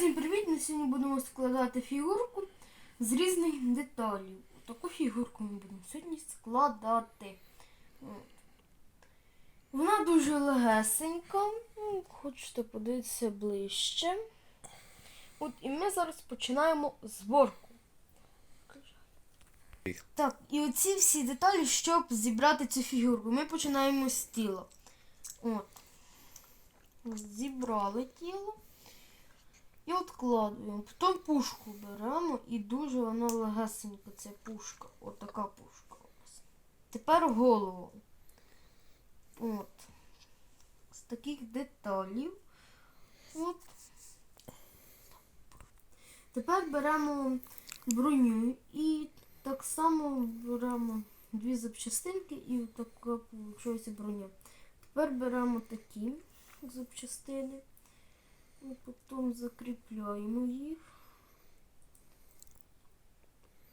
Всім привіт! Ми сьогодні будемо складати фігурку з різних деталей. Таку фігурку ми будемо сьогодні складати. Вона дуже легесенька. Ну, Хочете подивитися ближче. От і ми зараз починаємо зборку. Так, і оці всі деталі, щоб зібрати цю фігурку. Ми починаємо з тіла. От. Зібрали тіло. І откладуємо. Потім пушку беремо і дуже вона легесенька, ця пушка. От пушка у нас. Тепер голову. От. З таких деталів. От. Тепер беремо броню і так само беремо дві запчастинки і така виходить броня. Тепер беремо такі запчастини. І потім закріпляємо їх.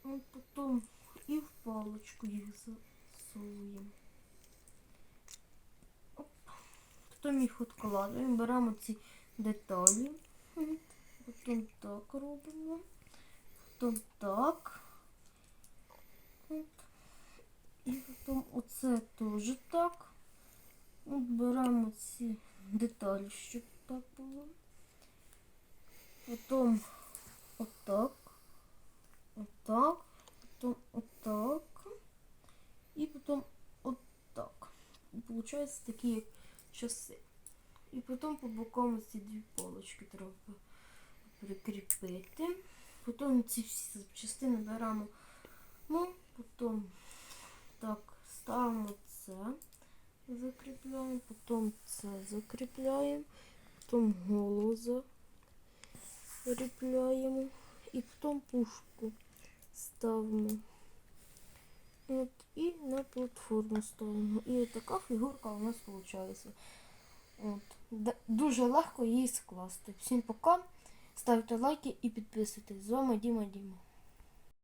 І потім і в паличку їх засовуємо. Оп. Потім їх відкладаємо, беремо ці деталі. От. Потім так робимо. Потім так. От. І потім оце теж так. От беремо ці деталі, щоб так Потім отак, отак, потім отак і потім отак. Виходить такі часи. І потім по бокам ці дві полочки треба прикріпити. Потім ці всі частини беремо, ну, потім так ставимо це, закріпляємо, потім це закріпляємо, потім голову закріпляємо закріпляємо і потім пушку ставимо. От, і на платформу ставимо. І така фігурка у нас виходить. От. Дуже легко її скласти. Всім пока. Ставте лайки і підписуйтесь. З вами Діма Діма.